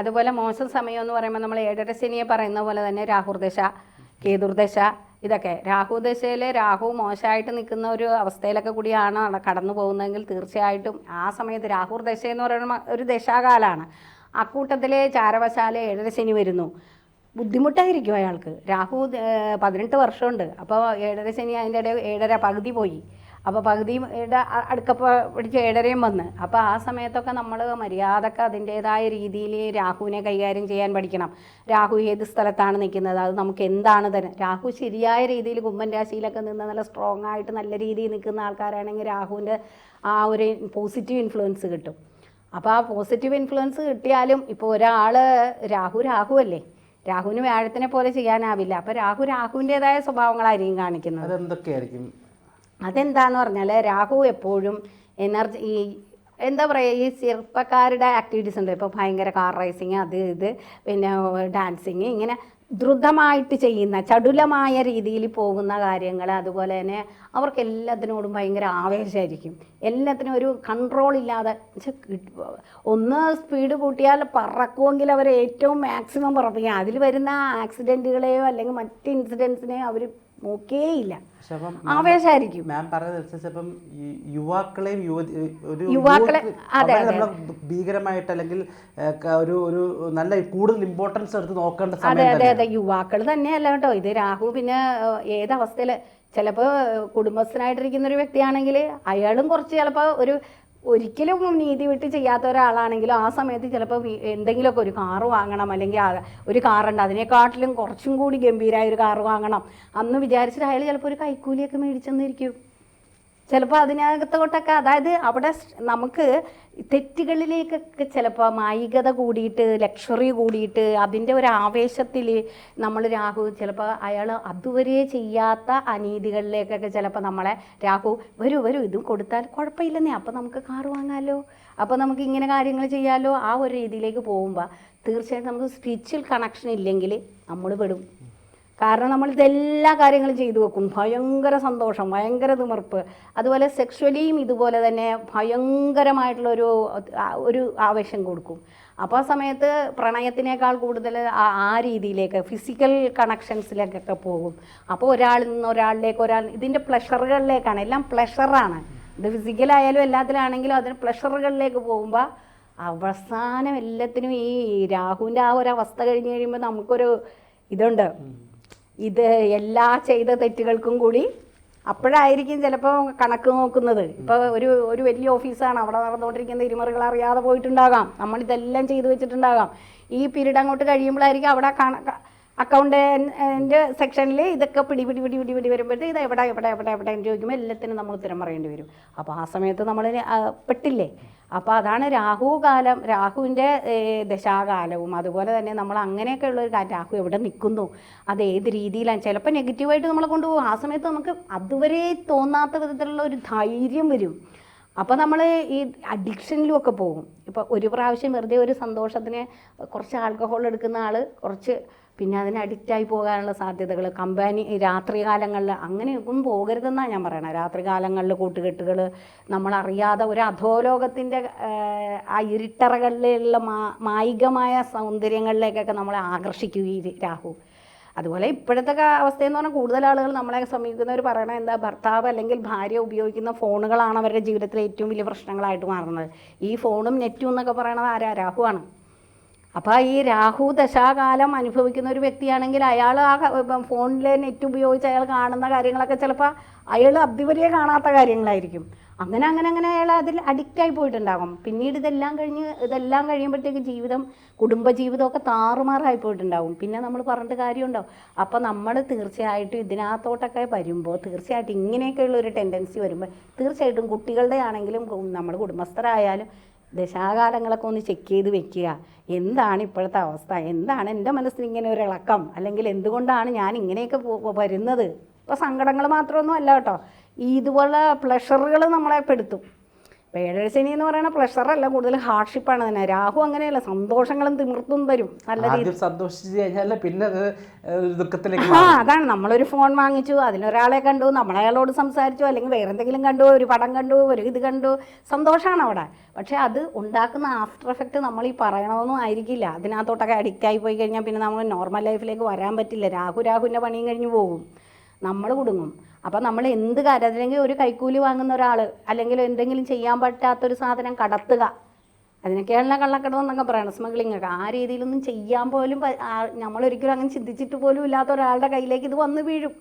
അതുപോലെ മോശം സമയം എന്ന് പറയുമ്പോൾ നമ്മൾ ഏഴര ശനിയെ പറയുന്ന പോലെ തന്നെ രാഹുർദശ കേതുർദശ ഇതൊക്കെ. രാഹുദശയിൽ രാഹു മോശമായിട്ട് നിൽക്കുന്ന ഒരു അവസ്ഥയിലൊക്കെ കൂടിയാണ് കടന്നു പോകുന്നതെങ്കിൽ തീർച്ചയായിട്ടും ആ സമയത്ത് രാഹുർ ദശ എന്ന് പറയുന്ന ഒരു ദശാകാലമാണ് അക്കൂട്ടത്തിൽ ചാരവശാല ഏഴര ശനി വരുന്നു. ബുദ്ധിമുട്ടായിരിക്കും അയാൾക്ക്. രാഹു പതിനെട്ട് വർഷമുണ്ട്. അപ്പോൾ ഏഴര ശനി അതിന്റെ ഇടയിൽ ഏഴര പകുതി പോയി. അപ്പോൾ പകുതിയുടെ അടുക്കപ്പോൾ പിടിച്ച് ഏഴരയും വന്ന്. അപ്പോൾ ആ സമയത്തൊക്കെ നമ്മൾ മര്യാദയ്ക്ക് അതിന്റേതായ രീതിയിൽ രാഹുവിനെ കൈകാര്യം ചെയ്യാൻ പഠിക്കണം. രാഹു ഏത് സ്ഥലത്താണ് നിൽക്കുന്നത്? അത് നമുക്ക് എന്താണ് തന്നെ? രാഹു ശരിയായ രീതിയിൽ കുംഭൻ രാശിയിലൊക്കെ നിന്ന് നല്ല സ്ട്രോങ് ആയിട്ട് നല്ല രീതിയിൽ നിൽക്കുന്ന ആൾക്കാരാണെങ്കിൽ രാഹുവിന്റെ ആ ഒരു പോസിറ്റീവ് ഇൻഫ്ലുവൻസ് കിട്ടും. അപ്പോൾ ആ പോസിറ്റീവ് ഇൻഫ്ലുവൻസ് കിട്ടിയാലും ഇപ്പോൾ ഒരാൾ രാഹു രാഹു അല്ലേ? രാഹുവിന് വ്യാഴത്തിനെ പോലെ ചെയ്യാനാവില്ല. അപ്പോൾ രാഹു രാഹുവിന്റെതായ സ്വഭാവങ്ങളായിരിക്കും കാണിക്കുന്നത്. അതെന്തൊക്കെയായിരിക്കും? അതെന്താന്ന് പറഞ്ഞാൽ രാഹു എപ്പോഴും എനർജി ഈ എന്താ പറയുക ഈ ചെറുപ്പക്കാരുടെ ആക്ടിവിറ്റീസ് ഉണ്ട്. ഇപ്പോൾ ഭയങ്കര കാർ റേസിങ് അത് ഇത് പിന്നെ ഡാൻസിങ് ഇങ്ങനെ ദ്രുതമായിട്ട് ചെയ്യുന്ന ചടുലമായ രീതിയിൽ പോകുന്ന കാര്യങ്ങൾ അതുപോലെ തന്നെ അവർക്ക് എല്ലാത്തിനോടും ഭയങ്കര ആവേശമായിരിക്കും എല്ലാത്തിനും ഒരു കൺട്രോൾ ഇല്ലാതെ ഒന്ന് സ്പീഡ് കൂട്ടിയാൽ പറക്കുമെങ്കിൽ അവർ ഏറ്റവും മാക്സിമം പറപ്പിക്കുക അതിൽ വരുന്ന ആക്സിഡന്റുകളെയോ അല്ലെങ്കിൽ മറ്റ് ഇൻസിഡൻസിനെയോ അവർ നോക്കേയില്ല. ആവേശമായിരിക്കും മാം പറഞ്ഞതനുസരിച്ച് അപ്പം ഈ യുവാക്കളെയും ഒരു യുവാക്കളെ- അതെ, ഭീകരമായിട്ട് അല്ലെങ്കിൽ ഒരു ഒരു നല്ല കൂടുതൽ ഇമ്പോർട്ടൻസ് എടുത്ത് നോക്കേണ്ട അതെ അതെ അതെ. യുവാക്കൾ തന്നെയല്ല കേട്ടോ. ഇത് രാഹു പിന്നെ ഏതവസ്ഥയിൽ ചിലപ്പോൾ കുടുംബസ്ഥനായിട്ടിരിക്കുന്ന ഒരു വ്യക്തിയാണെങ്കിൽ അയാളും കുറച്ച് ചിലപ്പോൾ ഒരു ഒരിക്കലും നീതി വിട്ട് ചെയ്യാത്ത ഒരാളാണെങ്കിലും ആ സമയത്ത് ചിലപ്പോൾ എന്തെങ്കിലുമൊക്കെ ഒരു കാറ് വാങ്ങണം അല്ലെങ്കിൽ ഒരു കാറുണ്ട്. അതിനെക്കാട്ടിലും കുറച്ചും കൂടി ഗംഭീരമായ ഒരു കാറ് വാങ്ങണം. അന്ന് വിചാരിച്ചിട്ട് അയാൾ ചിലപ്പോൾ ഒരു കൈക്കൂലിയൊക്കെ മേടിച്ചെന്നിരിക്കും. ചിലപ്പോൾ അതിനകത്തോട്ടൊക്കെ അതായത് അവിടെ നമുക്ക് തെറ്റുകളിലേക്കൊക്കെ ചിലപ്പോൾ മായികത കൂടിയിട്ട് ലക്ഷറി കൂടിയിട്ട് അതിന്റെ ഒരു ആവേശത്തിൽ നമ്മൾ രാഹു ചിലപ്പോൾ അയാൾ അതുവരെ ചെയ്യാത്ത അനീതികളിലേക്കൊക്കെ ചിലപ്പോൾ നമ്മളെ രാഹു വരൂ വരൂ ഇതും കൊടുത്താൽ കുഴപ്പമില്ലെന്നേ അപ്പോൾ നമുക്ക് കാറ് വാങ്ങാമല്ലോ അപ്പോൾ നമുക്ക് ഇങ്ങനെ കാര്യങ്ങൾ ചെയ്യാമല്ലോ ആ ഒരു രീതിയിലേക്ക് പോകുമ്പോൾ തീർച്ചയായിട്ടും നമുക്ക് സ്പിരിച്വൽ കണക്ഷൻ ഇല്ലെങ്കിൽ നമ്മൾ പെടും. കാരണം നമ്മൾ ഇതെല്ലാ കാര്യങ്ങളും ചെയ്തു വെക്കും. ഭയങ്കര സന്തോഷം ഭയങ്കര തിമിർപ്പ്. അതുപോലെ സെക്ഷലിയും ഇതുപോലെ തന്നെ ഭയങ്കരമായിട്ടുള്ളൊരു ഒരു ആവേശം കൊടുക്കും. അപ്പോൾ ആ സമയത്ത് പ്രണയത്തിനേക്കാൾ കൂടുതൽ ആ രീതിയിലേക്ക് ഫിസിക്കൽ കണക്ഷൻസിലേക്കൊക്കെ പോകും. അപ്പോൾ ഒരാളിൽ നിന്ന് ഒരാളിലേക്ക് ഒരാൾ ഇതിന്റെ പ്ലഷറുകളിലേക്കാണ് എല്ലാം പ്ലഷറാണ് ഇത് ഫിസിക്കലായാലും എല്ലാത്തിലാണെങ്കിലും അതിന് പ്ലഷറുകളിലേക്ക് പോകുമ്പോൾ അവസാനം എല്ലാത്തിനും ഈ രാഹുവിന്റെ ആ ഒരു അവസ്ഥ കഴിഞ്ഞ് കഴിയുമ്പോൾ നമുക്കൊരു ഇതുണ്ട്. ഇത് എല്ലാ ചെയ്ത തെറ്റുകൾക്കും കൂടി അപ്പോഴായിരിക്കും ചിലപ്പോൾ കണക്ക് നോക്കുന്നത്. ഇപ്പോൾ ഒരു ഒരു വലിയ ഓഫീസാണ്. അവിടെ നടന്നുകൊണ്ടിരിക്കുന്ന ഇരുമറികൾ അറിയാതെ പോയിട്ടുണ്ടാകാം. നമ്മളിതെല്ലാം ചെയ്തു വെച്ചിട്ടുണ്ടാകാം. ഈ പീരീഡ് അങ്ങോട്ട് കഴിയുമ്പോഴായിരിക്കും അവിടെ കണ അക്കൗണ്ടന്റ് സെക്ഷനിൽ ഇതൊക്കെ പിടി പിടി പിടി പിടി പിടി വരുമ്പോഴത്തേക്ക് ഇത് എവിടെ എവിടെ എവിടെ എവിടെ എന്ന് ചോദിക്കുമ്പോൾ എല്ലാത്തിനും നമ്മൾ ഉത്തരം പറയേണ്ടി വരും. അപ്പോൾ ആ സമയത്ത് നമ്മൾ പെട്ടില്ലേ? അപ്പോൾ അതാണ് രാഹു കാലം രാഹുവിന്റെ ദശാകാലവും. അതുപോലെ തന്നെ നമ്മൾ അങ്ങനെയൊക്കെ ഉള്ള ഒരു കാര്യം രാഹു എവിടെ നിൽക്കുന്നു? അത് ഏത് രീതിയിലാണ്? ചിലപ്പോൾ നെഗറ്റീവായിട്ട് നമ്മളെ കൊണ്ടുപോകും. ആ സമയത്ത് നമുക്ക് അതുവരെ തോന്നാത്ത വിധത്തിലുള്ള ഒരു ധൈര്യം വരും. അപ്പോൾ നമ്മൾ ഈ അഡിക്ഷനിലും ഒക്കെ പോകും. ഇപ്പോൾ ഒരു പ്രാവശ്യം വെറുതെ ഒരു സന്തോഷത്തിന് കുറച്ച് ആൽക്കഹോൾ എടുക്കുന്ന ആൾ കുറച്ച് പിന്നെ അതിന് അഡിക്റ്റായി പോകാനുള്ള സാധ്യതകൾ കമ്പാനി രാത്രി കാലങ്ങളിൽ അങ്ങനെയൊന്നും പോകരുതെന്നാണ് ഞാൻ പറയണത് രാത്രി കാലങ്ങളിൽ കൂട്ടുകെട്ടുകൾ നമ്മളറിയാതെ ഒരു അധോലോകത്തിന്റെ ആ ഇരുട്ടറകളിലുള്ള മാ മായികമായ സൗന്ദര്യങ്ങളിലേക്കൊക്കെ നമ്മളെ ആകർഷിക്കുകയും രാഹു. അതുപോലെ ഇപ്പോഴത്തെ അവസ്ഥ എന്ന് പറഞ്ഞാൽ കൂടുതൽ ആളുകൾ നമ്മളെ സമീപിക്കുന്നവർ പറയണത് എന്താ ഭർത്താവ് അല്ലെങ്കിൽ ഭാര്യ ഉപയോഗിക്കുന്ന ഫോണുകളാണ് അവരുടെ ജീവിതത്തിലെ ഏറ്റവും വലിയ പ്രശ്നങ്ങളായിട്ട് മാറുന്നത്. ഈ ഫോണും നെറ്റും എന്നൊക്കെ പറയണത് ആരാ? രാഹുവാണ് അപ്പോൾ ഈ രാഹു ദശാകാലം അനുഭവിക്കുന്ന ഒരു വ്യക്തിയാണെങ്കിൽ അയാൾ ആ ഫോണിലെ നെറ്റ് ഉപയോഗിച്ച് അയാൾ കാണുന്ന കാര്യങ്ങളൊക്കെ ചിലപ്പോൾ അയാൾ അതിവരിയെ കാണാത്ത കാര്യങ്ങളായിരിക്കും. അങ്ങനെ അങ്ങനെ അങ്ങനെ അയാൾ അതിൽ അഡിക്റ്റായി പോയിട്ടുണ്ടാകും പിന്നീട് ഇതെല്ലാം കഴിഞ്ഞ് ഇതെല്ലാം കഴിയുമ്പോഴത്തേക്ക് ജീവിതം കുടുംബജീവിതമൊക്കെ താറുമാറായി പോയിട്ടുണ്ടാകും പിന്നെ നമ്മൾ പറഞ്ഞിട്ട് കാര്യമുണ്ടോ? അപ്പോൾ നമ്മൾ തീർച്ചയായിട്ടും ഇതിനകത്തോട്ടൊക്കെ വരുമ്പോൾ തീർച്ചയായിട്ടും ഇങ്ങനെയൊക്കെയുള്ള ഒരു ടെൻഡൻസി വരുമ്പോൾ തീർച്ചയായിട്ടും കുട്ടികളുടെ ആണെങ്കിലും നമ്മൾ കുടുംബസ്ഥരായാലും ദശാകാലങ്ങളൊക്കെ ഒന്ന് ചെക്ക് ചെയ്ത് വെക്കുക. എന്താണ് ഇപ്പോഴത്തെ അവസ്ഥ? എന്താണ് എന്റെ മനസ്സിന് ഇങ്ങനെ ഒരു ഇളക്കം? അല്ലെങ്കിൽ എന്തുകൊണ്ടാണ് ഞാൻ ഇങ്ങനെയൊക്കെ വരുന്നത്? ഇപ്പോൾ സങ്കടങ്ങൾ മാത്രമൊന്നും അല്ല കേട്ടോ. ഈ ഇതുപോലെ പ്ലഷറുകൾ നമ്മളെ പെടുത്തും പേഴശനി എന്ന് പറയുന്ന പ്ലഷറല്ല കൂടുതൽ ഹാർഷിപ്പാണ് തന്നെ. രാഹു അങ്ങനെയല്ല സന്തോഷങ്ങളും തിമിർത്തും തരും. നല്ല രീതിയിൽ. സന്തോഷിച്ച് കഴിഞ്ഞാൽ പിന്നെ അത് ദുഃഖത്തിലേക്ക് ആ അതാണ്. നമ്മളൊരു ഫോൺ വാങ്ങിച്ചു അതിനൊരാളെ കണ്ടു നമ്മളയാളോട് സംസാരിച്ചു അല്ലെങ്കിൽ വേറെ എന്തെങ്കിലും കണ്ടു ഒരു പടം കണ്ടു ഒരു ഇത് കണ്ടു. സന്തോഷമാണ് അവിടെ. പക്ഷേ അത് ഉണ്ടാക്കുന്ന ആഫ്റ്റർ എഫക്റ്റ് നമ്മൾ ഈ പറയണമെന്നും ആയിരിക്കില്ല. അതിനകത്തോട്ടൊക്കെ അഡിക്റ്റ് ആയി പോയി കഴിഞ്ഞാൽ പിന്നെ നമ്മൾ നോർമൽ ലൈഫിലേക്ക് വരാൻ പറ്റില്ല. രാഹു രാഹുവിന്റെ പണിയും കഴിഞ്ഞ് പോകും. നമ്മൾ കുടുങ്ങും. അപ്പം നമ്മൾ എന്ത് കാര്യം അല്ലെങ്കിൽ ഒരു കൈക്കൂലി വാങ്ങുന്ന ഒരാൾ അല്ലെങ്കിൽ എന്തെങ്കിലും ചെയ്യാൻ പറ്റാത്തൊരു സാധനം കടത്തുക. അതിനൊക്കെയാണല്ലോ കള്ളക്കടം എന്നൊക്കെ പറയണം സ്മഗ്ലിംഗ് ഒക്കെ. ആ രീതിയിലൊന്നും ചെയ്യാൻ പോലും നമ്മളൊരിക്കലും അങ്ങനെ ചിന്തിച്ചിട്ട് പോലും ഇല്ലാത്ത ഒരാളുടെ കയ്യിലേക്ക് ഇത് വന്ന് വീഴും.